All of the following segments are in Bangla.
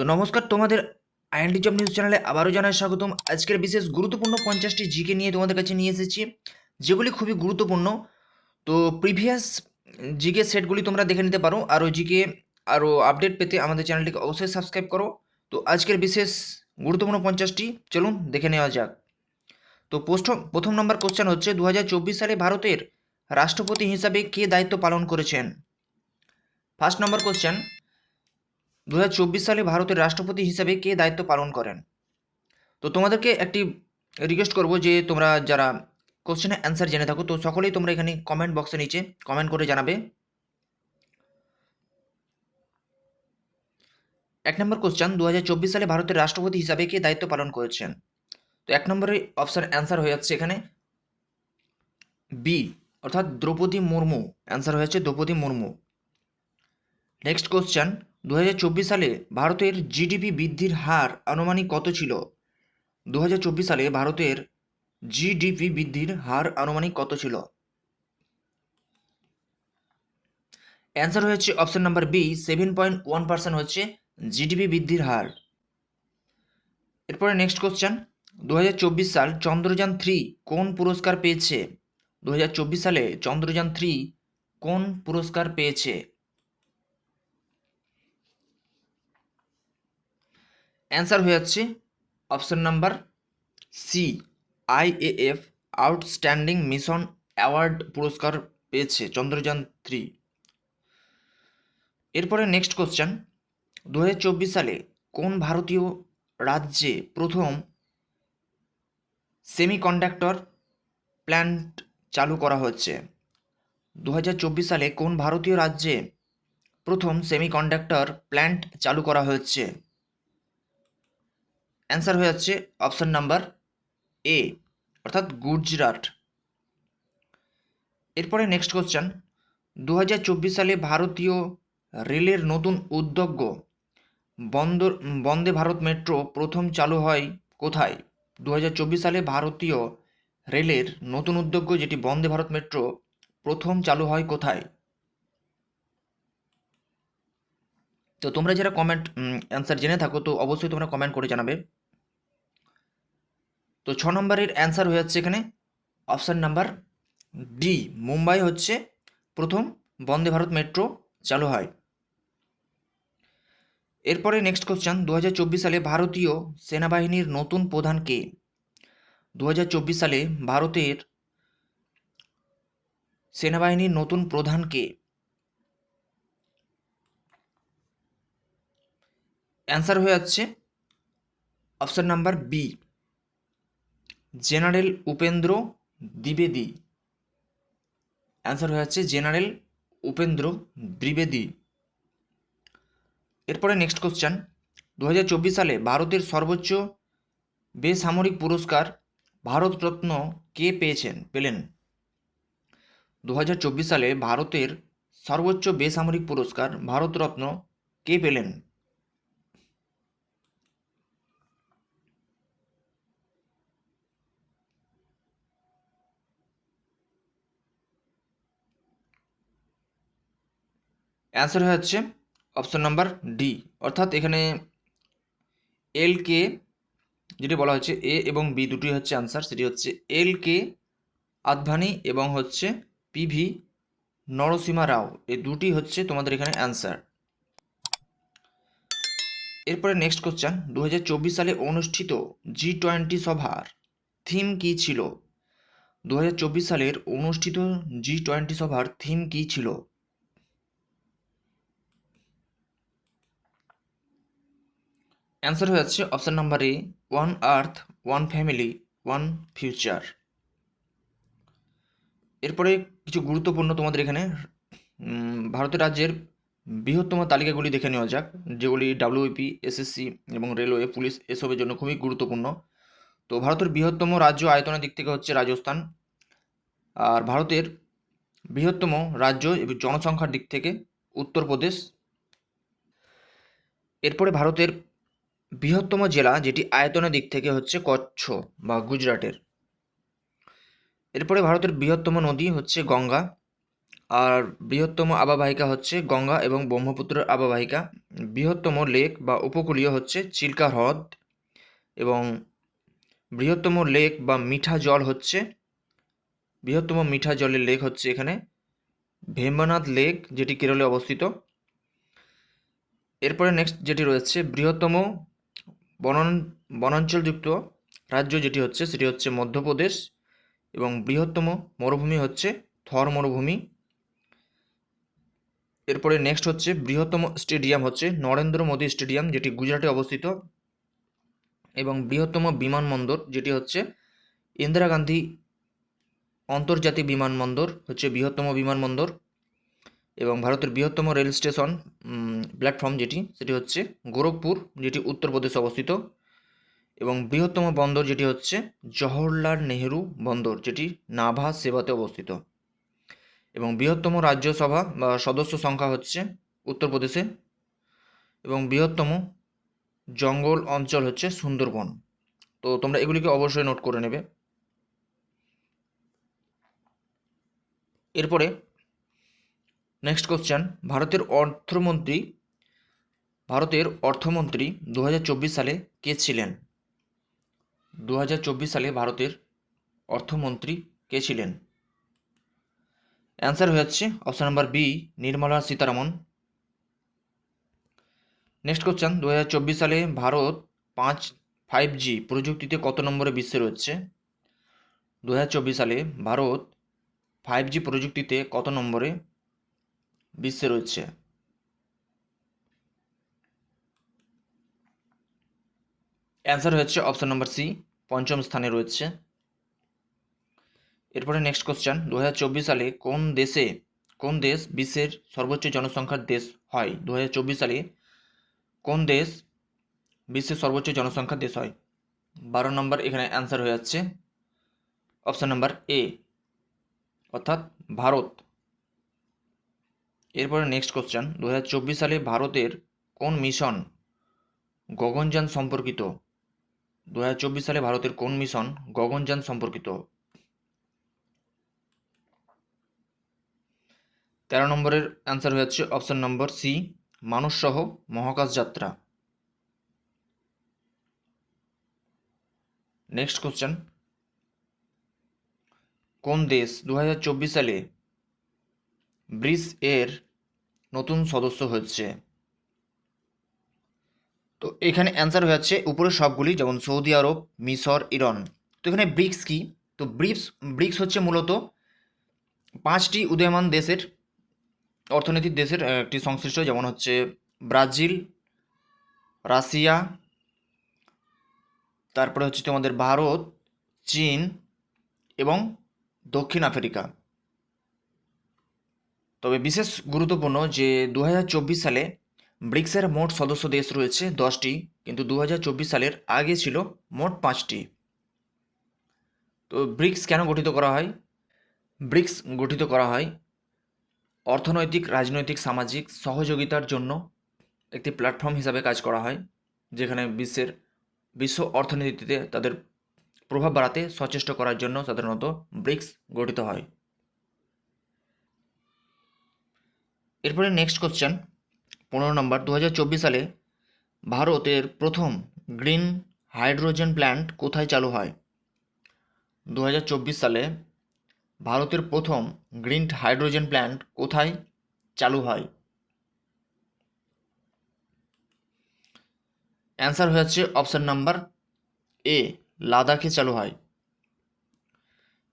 তো নমস্কার, তোমাদের আইএনটি জব নিউজ চ্যানেলে আবারও জানাই স্বাগতম। আজকের বিশেষ গুরুত্বপূর্ণ পঞ্চাশটি জিকে নিয়ে তোমাদের কাছে নিয়ে এসেছি, যেগুলি খুবই গুরুত্বপূর্ণ। তো প্রিভিয়াস জিকে সেটগুলি তোমরা দেখে নিতে পারো, আরও জিকে, আরও আপডেট পেতে আমাদের চ্যানেলটিকে অবশ্যই সাবস্ক্রাইব করো। তো আজকের বিশেষ গুরুত্বপূর্ণ পঞ্চাশটি, চলুন দেখে নেওয়া যাক। তো পোস্ট প্রথম নম্বর কোশ্চেন হচ্ছে দু হাজার চব্বিশ সালে ভারতের রাষ্ট্রপতি হিসাবে কে দায়িত্ব পালন করেছেন? ফার্স্ট নম্বর কোশ্চেন দু হাজার চব্বিশ সালে ভারতের রাষ্ট্রপতি হিসাবে কে দায়িত্ব পালন করেন? তো তোমাদেরকে একটি রিকোয়েস্ট করব যে তোমরা যারা কোশ্চেনের অ্যান্সার জেনে থাকো, তো সকলেই তোমরা এখানে কমেন্ট বক্সে নিচে কমেন্ট করে জানাবে। এক নম্বর কোশ্চেন দু হাজার চব্বিশ সালে ভারতের রাষ্ট্রপতি হিসাবে কে দায়িত্ব পালন করেছেন? তো এক নম্বরের অপশান অ্যান্সার হয়ে যাচ্ছে এখানে। বি অর্থাৎ দ্রৌপদী মুর্মু। অ্যান্সার হয়েছে দ্রৌপদী মুর্মু। নেক্সট কোশ্চেন দু হাজার চব্বিশ সালে ভারতের জিডিপি বৃদ্ধির হার আনুমানিক কত ছিল? দু হাজার চব্বিশ সালে ভারতের জিডিপি বৃদ্ধির হার আনুমানিক কত ছিল? অ্যান্সার হয়েছে option number B seven point one percent হচ্ছে জিডিপি বৃদ্ধির হার। এরপরে নেক্সট কোশ্চেন দু হাজার চব্বিশ সাল চন্দ্রযান থ্রি কোন পুরস্কার পেয়েছে? দু হাজার চব্বিশ সালে চন্দ্রযান থ্রি কোন পুরস্কার পেয়েছে? অ্যান্সার হয়ে যাচ্ছে option number C IAF outstanding mission award পুরস্কার পেয়েছে চন্দ্রযান থ্রি। এরপরে নেক্সট কোশ্চেন দু হাজার চব্বিশ সালে কোন ভারতীয় রাজ্যে প্রথম সেমিকন্ডাক্টর প্ল্যান্ট চালু করা হচ্ছে দু হাজার চব্বিশ সালে কোন ভারতীয় রাজ্যে প্রথম সেমিকন্ডাক্টর প্ল্যান্ট চালু করা হচ্ছে অ্যান্সার হয়ে যাচ্ছে অপশান নাম্বার এ, অর্থাৎ গুজরাট। এরপরে নেক্সট কোশ্চেন দু হাজার চব্বিশ সালে ভারতীয় রেলের নতুন উদ্যোগ বন্দর, বন্দে ভারত মেট্রো প্রথম চালু হয় কোথায়? দু হাজার চব্বিশ সালে ভারতীয় রেলের নতুন উদ্যোগ যেটি বন্দে ভারত মেট্রো প্রথম চালু হয় কোথায়? তো তোমরা যারা কমেন্ট অ্যান্সার জেনে থাকো, তো অবশ্যই তোমরা কমেন্ট করে জানাবে। তো ছ নম্বরের অ্যান্সার হয়ে যাচ্ছে এখানে। অপশান নাম্বার ডি মুম্বাই হচ্ছে প্রথম বন্দে ভারত মেট্রো চালু হয়। এরপরে নেক্সট কোশ্চেন দু সালে ভারতীয় সেনাবাহিনীর নতুন প্রধান কে? দু হাজার চব্বিশ সালে ভারতের সেনাবাহিনীর নতুন প্রধান কে? অ্যান্সার হয়ে যাচ্ছে। Option number B general Upendra দ্বিবেদী। Answer হয়ে যাচ্ছে জেনারেল উপেন্দ্র দ্বিবেদী। এরপরে নেক্সট কোশ্চেন দু হাজার চব্বিশ সালে ভারতের সর্বোচ্চ বেসামরিক পুরস্কার ভারতরত্ন কে পেয়েছেন, পেলেন? দু হাজার চব্বিশ সালে ভারতের সর্বোচ্চ বেসামরিক পুরস্কার ভারতরত্ন কে পেলেন? অ্যান্সার হয়ে যাচ্ছে অপশন নাম্বার ডি অর্থাৎ এখানে এল কে যেটি বলা হচ্ছে এ এবং বি দুটি হচ্ছে অ্যান্সার সেটি হচ্ছে এল কে আদভানি এবং হচ্ছে পিভি নরসীমা রাও। এই দুটি হচ্ছে তোমাদের এখানে অ্যান্সার এরপরে নেক্সট কোশ্চেন দু সালে অনুষ্ঠিত জি টোয়েন্টি সভার থিম কী ছিল? দু হাজার চব্বিশ সালের অনুষ্ঠিত জি টোয়েন্টি সভার থিম কী ছিল? অ্যান্সার হয়ে যাচ্ছে option number A one earth one family one future এরপরে কিছু গুরুত্বপূর্ণ তোমাদের এখানে ভারতের রাজ্যের বৃহত্তম তালিকাগুলি দেখে নেওয়া যাক, যেগুলি ডাব্লিউপি এসএসসি এবং রেলওয়ে পুলিশ এসবের জন্য খুবই গুরুত্বপূর্ণ। তো ভারতের বৃহত্তম রাজ্য আয়তনের দিক থেকে হচ্ছে রাজস্থান। আর ভারতের বৃহত্তম রাজ্য এবং জনসংখ্যার দিক থেকে উত্তরপ্রদেশ। এরপরে ভারতের বৃহত্তম জেলা যেটি আয়তনের দিক থেকে হচ্ছে কচ্ছ বা গুজরাটের। এরপরে ভারতের বৃহত্তম নদী হচ্ছে গঙ্গা, আর বৃহত্তম আবাবাহিকা হচ্ছে গঙ্গা এবং ব্রহ্মপুত্রের আবাবাহিকা। বৃহত্তম লেক বা উপকূলীয় হচ্ছে চিল্কা হ্রদ এবং বৃহত্তম লেক বা মিঠা জল হচ্ছে, বৃহত্তম মিঠা জলের লেক হচ্ছে এখানে ভেম্বানাথ লেক যেটি কেরলে অবস্থিত। এরপরে নেক্সট যেটি রয়েছে বৃহত্তম বনান, বনাঞ্চলযুক্ত রাজ্য যেটি হচ্ছে, সেটি হচ্ছে মধ্যপ্রদেশ এবং বৃহত্তম মরুভূমি হচ্ছে থর মরুভূমি। এরপরে নেক্সট হচ্ছে, বৃহত্তম স্টেডিয়াম হচ্ছে নরেন্দ্র মোদী স্টেডিয়াম, যেটি গুজরাটে অবস্থিত। এবং বৃহত্তম বিমানবন্দর, যেটি হচ্ছে ইন্দিরা গান্ধী আন্তর্জাতিক বিমানবন্দর, হচ্ছে বৃহত্তম বিমানবন্দর। এবং ভারতের বৃহত্তম রেল স্টেশন প্ল্যাটফর্ম যেটি, সেটি হচ্ছে গোরখপুর, যেটি উত্তরপ্রদেশে অবস্থিত। এবং বৃহত্তম বন্দর যেটি হচ্ছে জওহরলাল নেহেরু বন্দর, যেটি নাভা সেবাতে অবস্থিত। এবং বৃহত্তম রাজ্যসভা বা সদস্য সংখ্যা হচ্ছে উত্তরপ্রদেশে এবং বৃহত্তম জঙ্গল অঞ্চল হচ্ছে সুন্দরবন। তো তোমরা এগুলিকে অবশ্যই নোট করে নেবে। এরপরে নেক্সট কোশ্চেন ভারতের অর্থমন্ত্রী ভারতের অর্থমন্ত্রী দু হাজার চব্বিশ সালে কে ছিলেন? দু হাজার চব্বিশ সালে ভারতের অর্থমন্ত্রী কে ছিলেন? অ্যান্সার হচ্ছে option number B Nirmala Sitharaman. Next question দু হাজার চব্বিশ সালে ভারত পাঁচ ফাইভ জি প্রযুক্তিতে কত নম্বরে বিশ্বে রয়েছে? দু হাজার চব্বিশ সালে ভারত ফাইভ জি প্রযুক্তিতে কত নম্বরে বিশ্বে রয়েছে। অ্যান্সার হয়েছে অপশন নম্বর সি পঞ্চম স্থানে রয়েছে। এরপরে নেক্সট কোশ্চেন দু হাজার চব্বিশ সালে কোন দেশে, কোন দেশ বিশ্বের সর্বোচ্চ জনসংখ্যার দেশ হয়? দু হাজার চব্বিশ সালে কোন দেশ বিশ্বের সর্বোচ্চ জনসংখ্যার দেশ হয়? বারো নম্বর এখানে অ্যান্সার হয়ে যাচ্ছে। অপশন নাম্বার এ অর্থাৎ ভারত। এরপরে নেক্সট কোশ্চেন দু হাজার চব্বিশ সালে ভারতের কোন মিশন গগনযান সম্পর্কিত? দু হাজার চব্বিশ সালে ভারতের কোন মিশন গগনযান সম্পর্কিত? তেরো নম্বরের অ্যান্সার হয়ে যাচ্ছে অপশন নম্বর সি মানুষসহ মহাকাশ যাত্রা নেক্সট কোশ্চেন কোন দেশ দু হাজার চব্বিশ সালে ব্রিস এর নতুন সদস্য হচ্ছে তো এখানে অ্যান্সার হয়ে যাচ্ছে উপরে সবগুলি যেমন সৌদি আরব, মিশর, ইরান। তো এখানে ব্রিক্স কি? তো ব্রিক্স ব্রিক্স হচ্ছে মূলত পাঁচটি উদয়মান দেশের, অর্থনৈতিক দেশের একটি সংশ্লিষ্ট, যেমন হচ্ছে ব্রাজিল, রাশিয়া, তারপরে হচ্ছে তোমাদের ভারত, চীন এবং দক্ষিণ আফ্রিকা। তবে বিশেষ গুরুত্বপূর্ণ যে দু হাজার চব্বিশ সালে ব্রিক্সের মোট সদস্য দেশ রয়েছে দশটি, কিন্তু দু হাজার চব্বিশ সালের আগে ছিল মোট পাঁচটি। তো ব্রিক্স কেন গঠিত করা হয়? ব্রিক্স গঠিত করা হয় অর্থনৈতিক, রাজনৈতিক, সামাজিক সহযোগিতার জন্য একটি প্ল্যাটফর্ম হিসাবে কাজ করা হয়, যেখানে বিশ্বের বিশ্ব অর্থনীতিতে তাদের প্রভাব বাড়াতে সচেষ্ট করার জন্য সাধারণত ব্রিক্স গঠিত হয়। এরপরে নেক্সট কোশ্চেন পনেরো নম্বর দু হাজার চব্বিশ সালে ভারতের প্রথম গ্রিন হাইড্রোজেন প্ল্যান্ট কোথায় চালু হয়? দু হাজার চব্বিশ সালে ভারতের প্রথম গ্রিন হাইড্রোজেন প্ল্যান্ট কোথায় চালু হয়? অ্যান্সার হচ্ছে অপশান নাম্বার এ লাদাখে চালু হয়।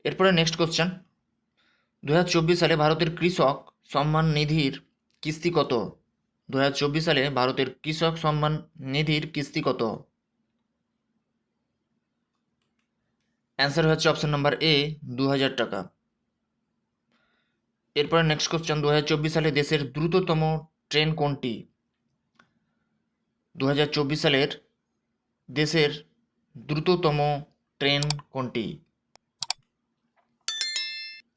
এরপরে নেক্সট কোশ্চেন দু হাজার চব্বিশ সালে ভারতের কৃষক সম্মান নিধির কিস্তি কত? দু হাজার চব্বিশ সালে ভারতের কৃষক সম্মান নিধির কিস্তি কত? অ্যান্সার হচ্ছে অপশন নাম্বার এ দু হাজার টাকা। এরপরে নেক্সট কোশ্চেন দু সালে দেশের দ্রুততম ট্রেন কোনটি? দু হাজার চব্বিশ সালের দেশের দ্রুততম ট্রেন কোনটি?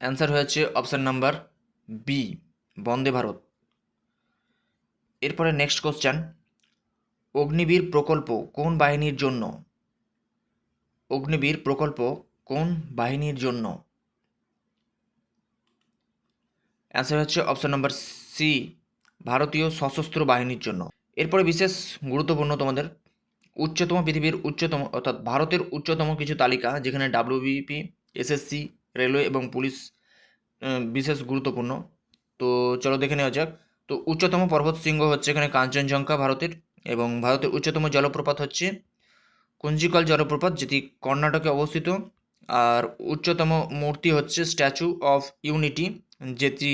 অ্যান্সার হয়েছে option number B, Vande Bharat. এরপরে নেক্সট কোশ্চেন অগ্নিবীর প্রকল্প কোন বাহিনীর জন্য? অগ্নিবীর প্রকল্প কোন বাহিনীর জন্য? অ্যান্সার হচ্ছে অপশন নাম্বার সি ভারতীয় সশস্ত্র বাহিনীর জন্য। এরপরে বিশেষ গুরুত্বপূর্ণ তোমাদের, উচ্চতম পৃথিবীর উচ্চতম, অর্থাৎ ভারতের উচ্চতম কিছু তালিকা, যেখানে ডাব্লিউবিপি এসএসসি রেলওয়ে এবং পুলিশ বিশেষ গুরুত্বপূর্ণ। তো চলো দেখে নেওয়া যাক। তো উচ্চতম পর্বত শৃঙ্গ হচ্ছে এখানে কাঞ্চনজঙ্ঘা ভারতের এবং ভারতের উচ্চতম জলপ্রপাত হচ্ছে কুঞ্জিকল জলপ্রপাত, যেটি কর্ণাটকে অবস্থিত। আর উচ্চতম মূর্তি হচ্ছে স্ট্যাচু অফ ইউনিটি, যেটি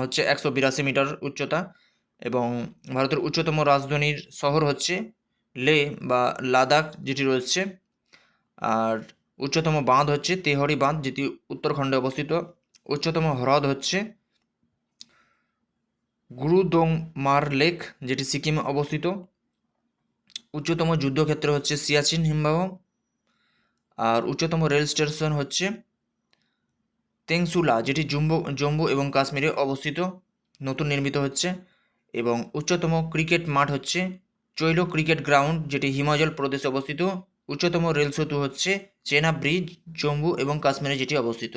হচ্ছে একশো বিরাশি মিটার উচ্চতা। এবং ভারতের উচ্চতম রাজধানীর শহর হচ্ছে লে বা লাদাখ, যেটি রয়েছে। আর উচ্চতম বাঁধ হচ্ছে তেহরি বাঁধ, যেটি উত্তরাখণ্ডে অবস্থিত। উচ্চতম হ্রদ হচ্ছে গুরুদোংমার লেক যেটি সিকিমে অবস্থিত। উচ্চতম যুদ্ধক্ষেত্র হচ্ছে সিয়াচিন হিমবাহ, আর উচ্চতম রেল স্টেশন হচ্ছে তেংসুলা, যেটি জম্মু জম্মু এবং কাশ্মীরে অবস্থিত, নতুন নির্মিত হচ্ছে, এবং উচ্চতম ক্রিকেট মাঠ হচ্ছে চৈল ক্রিকেট গ্রাউন্ড, যেটি হিমাচল প্রদেশে অবস্থিত। উচ্চতম রেল সেতু হচ্ছে চেনা ব্রিজ জম্মু এবং কাশ্মীরে যেটি অবস্থিত।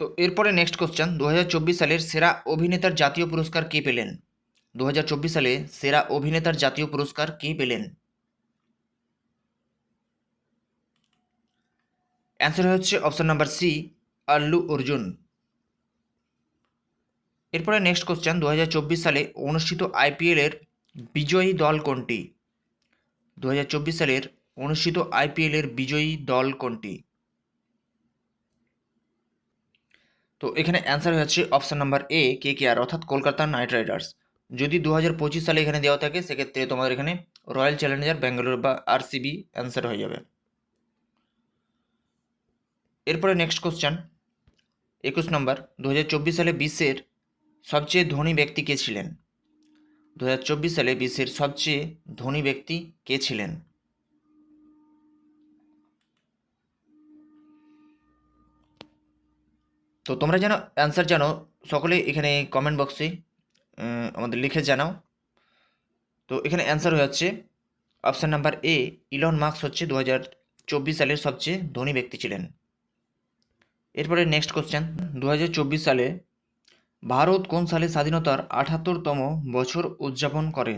তো এরপরে নেক্সট কোশ্চেন দু হাজার চব্বিশ সালের সেরা অভিনেতার জাতীয় পুরস্কার কে পেলেন? দু হাজার চব্বিশ সালে সেরা অভিনেতার জাতীয় পুরস্কার কে পেলেন? অ্যান্সার হচ্ছে option number C Allu Arjun. এরপরে নেক্সট কোশ্চেন দু হাজার চব্বিশ সালে অনুষ্ঠিত আইপিএলের বিজয়ী দল কোনটি? দু হাজার চব্বিশ সালের অনুষ্ঠিত আইপিএলের বিজয়ী দল কোনটি? তো এখানে অ্যান্সার হচ্ছে অপশান নাম্বার এ কে কে আর অর্থাৎ কলকাতা নাইট রাইডার্স যদি দু হাজার পঁচিশ সালে এখানে দেওয়া থাকে, সেক্ষেত্রে তোমাদের এখানে রয়্যাল চ্যালেঞ্জার ব্যাঙ্গালোর বা আরসিবি অ্যান্সার হয়ে যাবে। এরপরে নেক্সট কোশ্চেন একুশ নম্বর দু হাজার চব্বিশ সালে বিশ্বের সবচেয়ে ধনী ব্যক্তি কে ছিলেন? দু হাজার চব্বিশ সালে বিশ্বের সবচেয়ে ধনী ব্যক্তি কে ছিলেন? তো তোমরা যেন অ্যান্সার জানো, সকলে এখানে কমেন্ট বক্সে আমাদের লিখে জানাও। তো এখানে অ্যান্সার হয়ে যাচ্ছে। Option number A Elon Musk হচ্ছে দু সালের সবচেয়ে ধনী ব্যক্তি ছিলেন। এরপরে নেক্সট কোশ্চেন দু সালে ভারত কোন সালে স্বাধীনতার আঠাত্তরতম বছর উদযাপন করে?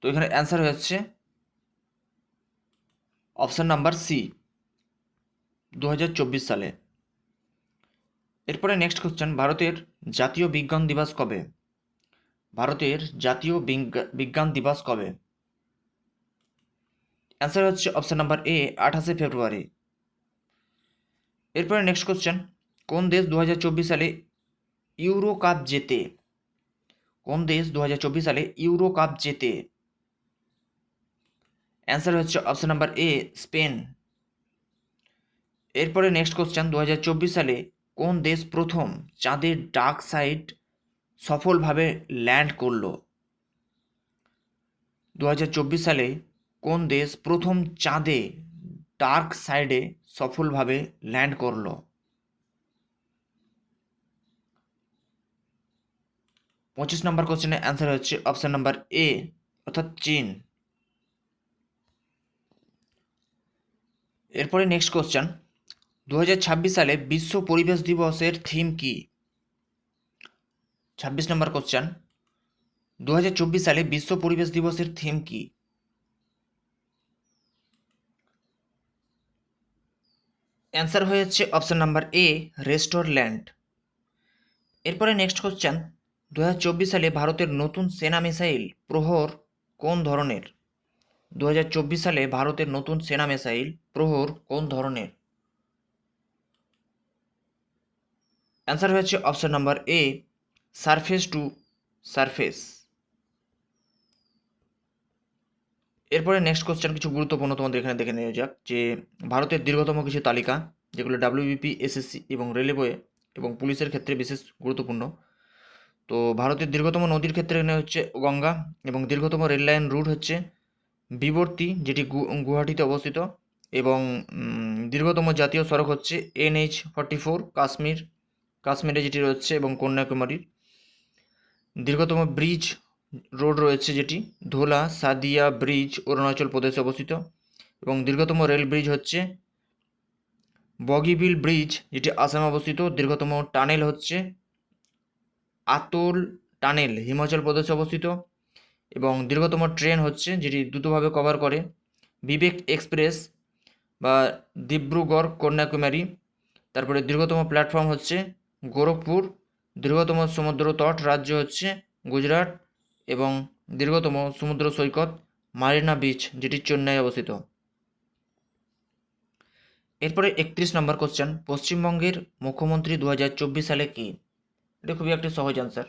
তো এখানে অ্যান্সার হচ্ছে অপশান নাম্বার সি দু হাজার চব্বিশ সালে। এরপরে নেক্সট কোশ্চেন ভারতের জাতীয় বিজ্ঞান দিবস কবে? ভারতের জাতীয় বিজ্ঞা- বিজ্ঞান দিবস কবে? অ্যান্সার হচ্ছে অপশান নাম্বার এ আঠাশে ফেব্রুয়ারি। এরপরে নেক্সট কোশ্চেন কোন দেশ দু হাজার চব্বিশ সালে ইউরো কাপ জেতে? কোন দেশ দু হাজার চব্বিশ সালে ইউরো কাপ জেতে? অ্যান্সার হচ্ছে অপশান নাম্বার এ স্পেন। এরপরে নেক্সট কোশ্চেন দু সালে কোন দেশ প্রথম চাঁদের ডার্ক সাইড সফলভাবে ল্যান্ড করল? চব্বিশ সালে কোন দেশ প্রথম চাঁদে ডার্ক সাইডে সফলভাবে ল্যান্ড করল? পঁচিশ নম্বর কোশ্চেনের অ্যান্সার হচ্ছে অপশান নাম্বার এ, অর্থাৎ চীন। এরপরে নেক্সট কোশ্চেন। দু হাজার ছাব্বিশ সালে বিশ্ব পরিবেশ দিবসের থিম কি? ছাব্বিশ নম্বর কোশ্চেন দু হাজার চব্বিশ সালে বিশ্ব পরিবেশ দিবসের থিম কি? অ্যান্সার হয়েছে option number A restore land এরপরে নেক্সট কোশ্চেন দু হাজার চব্বিশ সালে ভারতের নতুন সেনা মিসাইল প্রহর কোন ধরনের? দু হাজার চব্বিশ সালে ভারতের নতুন সেনা মিসাইল প্রহর কোন ধরনের? অ্যান্সার হয়েছে option number A surface to surface এরপরে নেক্সট কোশ্চেন কিছু গুরুত্বপূর্ণ তোমাদের এখানে দেখে নেওয়া যাক, যে ভারতের দীর্ঘতম কিছু তালিকা, যেগুলো ডাব্লিউবিপি এসএসসি এবং রেলওয়ে এবং পুলিশের ক্ষেত্রে বিশেষ গুরুত্বপূর্ণ। তো ভারতের দীর্ঘতম নদীর ক্ষেত্রে এখানে হচ্ছে গঙ্গা এবং দীর্ঘতম রেল লাইন রুট হচ্ছে বিবর্তী, যেটি গুয়াহাটিতে অবস্থিত এবং দীর্ঘতম জাতীয় সড়ক হচ্ছে এনএইচ ফর্টি ফোর কাশ্মীর কাশ্মীরে যেটি রয়েছে এবং কন্যাকুমারীর দীর্ঘতম ব্রিজ রোড রয়েছে যেটি। ধোলা, সাদিয়া ব্রিজ অরুণাচল প্রদেশে অবস্থিত এবং দীর্ঘতম রেল ব্রিজ হচ্ছে বগিবিল ব্রিজ, যেটি আসামে অবস্থিত। দীর্ঘতম টানেল হচ্ছে আতল টানেল, হিমাচল প্রদেশে অবস্থিত এবং দীর্ঘতম ট্রেন হচ্ছে যেটি দ্রুতভাবে কভার করে। বিবেক এক্সপ্রেস বা ডিব্রুগড় কন্যাকুমারী। তারপরে দীর্ঘতম প্ল্যাটফর্ম হচ্ছে গোরখপুর, দীর্ঘতম সমুদ্র তট রাজ্য হচ্ছে গুজরাট এবং দীর্ঘতম সমুদ্র সৈকত মারিনা বিচ যেটি চেন্নাই অবস্থিত। এরপরে একত্রিশ নম্বর কোশ্চেন পশ্চিমবঙ্গের মুখ্যমন্ত্রী দু হাজার চব্বিশ সালে কি? এটা খুবই একটি সহজ অ্যান্সার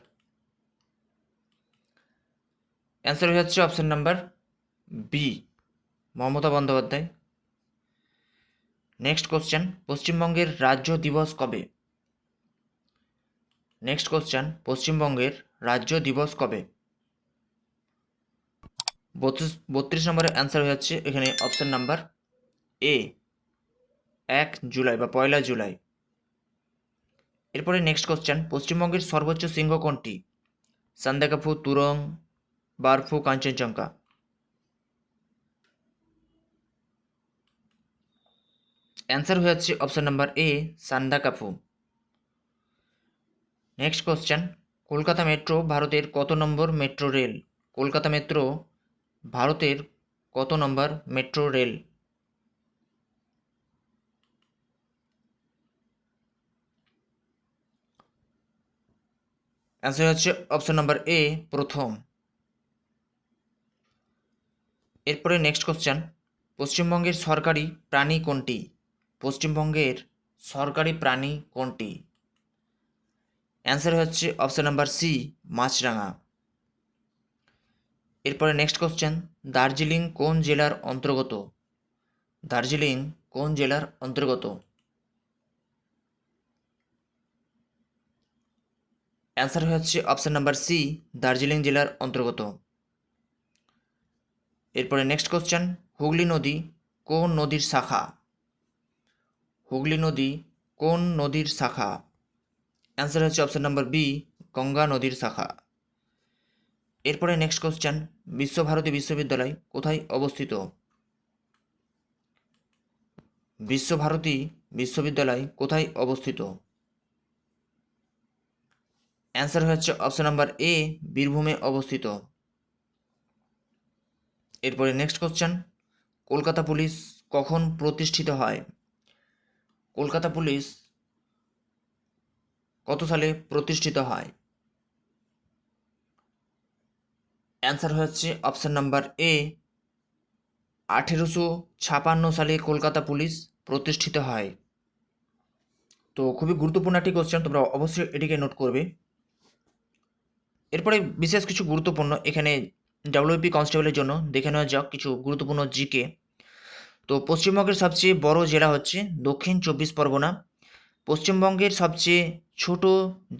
অ্যান্সার হয়ে যাচ্ছে option number B Mamata Bandyopadhyay. Next question পশ্চিমবঙ্গের রাজ্য দিবস কবে? নেক্সট কোশ্চেন পশ্চিমবঙ্গের রাজ্য দিবস কবে? বত্রিশ বত্রিশ নম্বরের অ্যান্সার হয়ে যাচ্ছে, এখানে অপশন নাম্বার এ এক জুলাই বা পয়লা জুলাই। এরপরে নেক্সট কোশ্চেন পশ্চিমবঙ্গের সর্বোচ্চ শৃঙ্গ কোনটি? সান্দাকাফু, তুরং, বারফু, কাঞ্চনজঙ্ঘা। অ্যান্সার হয়ে যাচ্ছে option number A Sandakphu. Next question Kolkata metro ভারতের কত নম্বর মেট্রো রেল কলকাতা মেট্রো ভারতের কত নম্বর মেট্রো রেল অ্যান্সার হচ্ছে অপশন নাম্বার এ প্রথম। এরপরে নেক্সট কোশ্চেন পশ্চিমবঙ্গের সরকারি প্রাণী কোনটি? পশ্চিমবঙ্গের সরকারি প্রাণী কোনটি? অ্যান্সার হচ্ছে অপশন নাম্বার সি মাছরাঙা। এরপরে নেক্সট কোশ্চেন দার্জিলিং কোন জেলার অন্তর্গত? দার্জিলিং কোন জেলার অন্তর্গত? অ্যান্সার হচ্ছে অপশন নাম্বার সি দার্জিলিং জেলার অন্তর্গত। এরপরে নেক্সট কোশ্চেন হুগলি নদী কোন নদীর শাখা? হুগলি নদী কোন নদীর শাখা? অ্যান্সার হচ্ছে অপশান নাম্বার বি গঙ্গা নদীর শাখা। এরপরে নেক্সট কোশ্চেন বিশ্বভারতী বিশ্ববিদ্যালয় কোথায় অবস্থিত? বিশ্বভারতী বিশ্ববিদ্যালয় কোথায় অবস্থিত? অ্যান্সার হচ্ছে অপশান নাম্বার এ বীরভূমে অবস্থিত। এরপরে নেক্সট কোশ্চেন কলকাতা পুলিশ কখন প্রতিষ্ঠিত হয়? কলকাতা পুলিশ কত সালে প্রতিষ্ঠিত হয়? অ্যান্সার হচ্ছে অপশন নাম্বার এ আঠেরোশো ছাপান্ন সালে কলকাতা পুলিশ প্রতিষ্ঠিত হয়। তো খুবই গুরুত্বপূর্ণ একটি কোশ্চেন তোমরা অবশ্যই এটিকে নোট করবে। এরপরে বিশেষ কিছু গুরুত্বপূর্ণ, এখানে ডাব্লিউপি কনস্টেবলের জন্য দেখে নেওয়া যাক কিছু গুরুত্বপূর্ণ জিকে তো পশ্চিমবঙ্গের সবচেয়ে বড় জেলা হচ্ছে দক্ষিণ চব্বিশ পরগনা। পশ্চিমবঙ্গের সবচেয়ে ছোট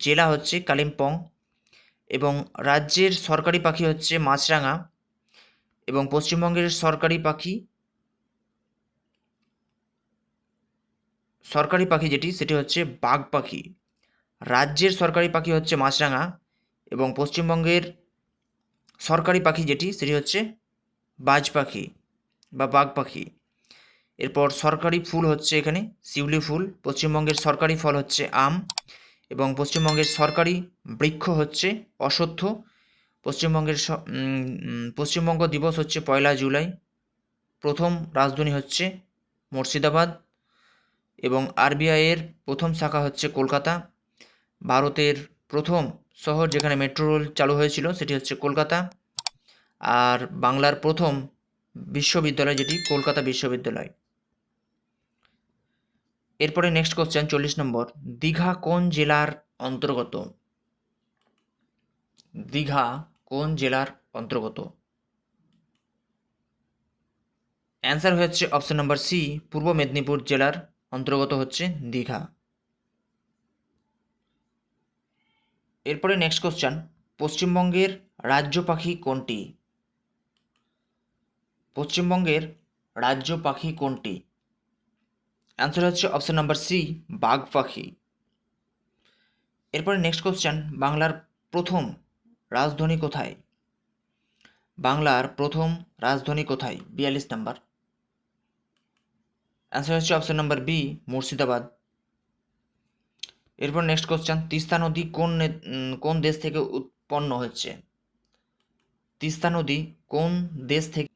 জেলা হচ্ছে কালিম্পং এবং রাজ্যের সরকারি পাখি হচ্ছে মাছরাঙা এবং পশ্চিমবঙ্গের সরকারি পাখি সরকারি পাখি যেটি, সেটি হচ্ছে বাঘ পাখি। রাজ্যের সরকারি পাখি হচ্ছে মাছরাঙা এবং পশ্চিমবঙ্গের সরকারি পাখি যেটি, সেটি হচ্ছে বাজ পাখি বা বাঘ পাখি। এরপর সরকারি ফুল হচ্ছে এখানে, শিউলি ফুল, পশ্চিমবঙ্গের সরকারি ফল হচ্ছে আম এবং পশ্চিমবঙ্গের সরকারি বৃক্ষ হচ্ছে অশ্বত্থ পশ্চিমবঙ্গের পশ্চিমবঙ্গ দিবস হচ্ছে পয়লা জুলাই। প্রথম রাজধানী হচ্ছে মুর্শিদাবাদ এবং আরবিআইয়ের প্রথম শাখা হচ্ছে কলকাতা। ভারতের প্রথম শহর যেখানে মেট্রো রেল চালু হয়েছিল সেটি হচ্ছে কলকাতা। আর বাংলার প্রথম বিশ্ববিদ্যালয় যেটি কলকাতা বিশ্ববিদ্যালয়। এরপরে নেক্সট কোশ্চেন চল্লিশ নম্বর। দীঘা কোন জেলার অন্তর্গত? দীঘা কোন জেলার অন্তর্গত? অ্যান্সার হচ্ছে অপশন নাম্বার সি পূর্ব মেদিনীপুর জেলার অন্তর্গত হচ্ছে দীঘা। এরপরে নেক্সট কোশ্চেন পশ্চিমবঙ্গের রাজ্য পাখি কোনটি? পশ্চিমবঙ্গের রাজ্য পাখি কোনটি? অ্যান্সার হচ্ছে অপশান নাম্বার সি বাঘ পাখি। এরপরে নেক্সট কোশ্চেন বাংলার প্রথম রাজধানী কোথায়? বাংলার প্রথম রাজধানী কোথায়? বিয়াল্লিশ নাম্বার। অ্যান্সার হচ্ছে অপশন নাম্বার বি মুর্শিদাবাদ। এরপর নেক্সট কোশ্চেন তিস্তা নদী কোন কোন দেশ থেকে উৎপন্ন হচ্ছে তিস্তা নদী কোন দেশ থেকে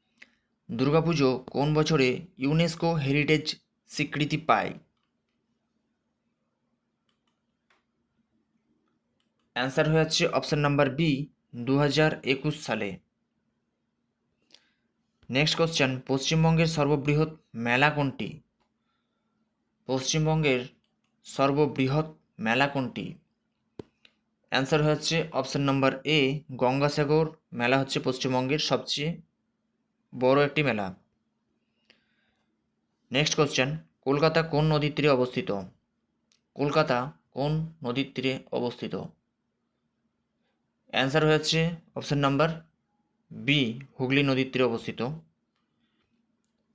দুর্গাপুজো কোন বছরে ইউনেস্কো হেরিটেজ স্বীকৃতি পায়। অ্যান্সার হয়ে যাচ্ছে অপশন নাম্বার বি দু হাজার একুশ সালে। নেক্সট কোশ্চেন পশ্চিমবঙ্গের সর্ববৃহৎ মেলা কোনটি? পশ্চিমবঙ্গের সর্ববৃহৎ মেলা কোনটি? অ্যান্সার হচ্ছে অপশন নাম্বার এ গঙ্গাসাগর। মেলা হচ্ছে পশ্চিমবঙ্গের সবচেয়ে বড় একটি মেলা। নেক্সট কোশ্চেন কলকাতা কোন নদীর তীরে অবস্থিত? কলকাতা কোন নদীর তীরে অবস্থিত? অ্যান্সার হচ্ছে অপশন নাম্বার বি হুগলি নদীর তীরে অবস্থিত।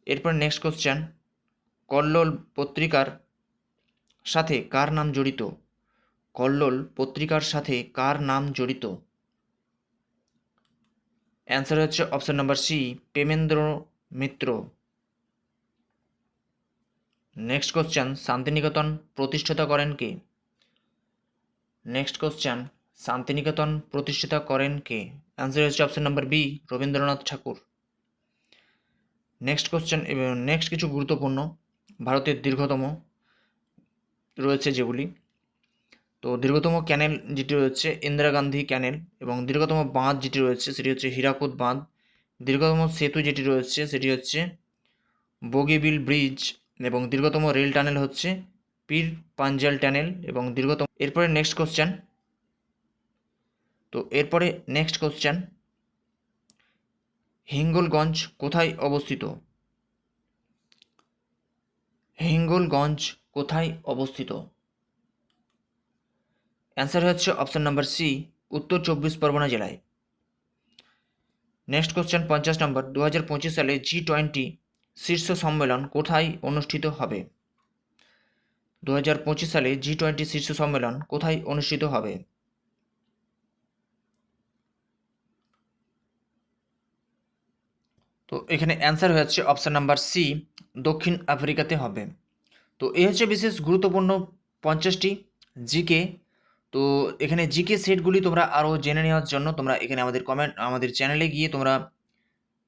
এরপর নেক্সট কোশ্চেন কল্লোল পত্রিকার সাথে কার নাম জড়িত? কল্লোল পত্রিকার সাথে কার নাম জড়িত? অ্যান্সার হচ্ছে option number C Premendra Mitra. Next question Santiniketan প্রতিষ্ঠাতা করেন কে? নেক্সট কোশ্চেন শান্তিনিকেতন প্রতিষ্ঠিতা করেন কে? অ্যান্সার হচ্ছে option number B Rabindranath Tagore. Next question next কিছু গুরুত্বপূর্ণ, ভারতের দীর্ঘতম রয়েছে যেগুলি। তো দীর্ঘতম ক্যানেল যেটি রয়েছে, ইন্দিরা গান্ধী ক্যানেল এবং দীর্ঘতম বাঁধ যেটি রয়েছে, সেটি হচ্ছে হীরাকুদ বাঁধ। দীর্ঘতম সেতু যেটি রয়েছে, সেটি হচ্ছে বগিবিল ব্রিজ এবং দীর্ঘতম রেল টানেল হচ্ছে পীর পাঞ্জাল টানেল এবং দীর্ঘতম এরপরে নেক্সট কোশ্চেন তো এরপরে নেক্সট কোশ্চেন হিঙ্গলগঞ্জ কোথায় অবস্থিত? হিঙ্গলগঞ্জ কোথায় অবস্থিত? অ্যান্সার হচ্ছে অপশন নাম্বার সি উত্তর চব্বিশ পরগনা জেলায়। নেক্সট কোশ্চেন পঞ্চাশ নম্বর দু হাজার পঁচিশ সালে জি টোয়েন্টি শীর্ষ সম্মেলন কোথায় অনুষ্ঠিত হবে? দু হাজার পঁচিশ সালে জি টোয়েন্টি শীর্ষ সম্মেলন কোথায় অনুষ্ঠিত হবে? তো এখানে অ্যান্সার হয়ে যাচ্ছে অপশান নাম্বার সি দক্ষিণ আফ্রিকাতে হবে। তো এই হচ্ছে বিশেষ গুরুত্বপূর্ণ পঞ্চাশটি জিকে। তো এখানে জিকে সেটগুলি তোমরা আরও জেনে নেওয়ার জন্য তোমরা এখানে আমাদের কমেন্ট আমাদের চ্যানেলে গিয়ে তোমরা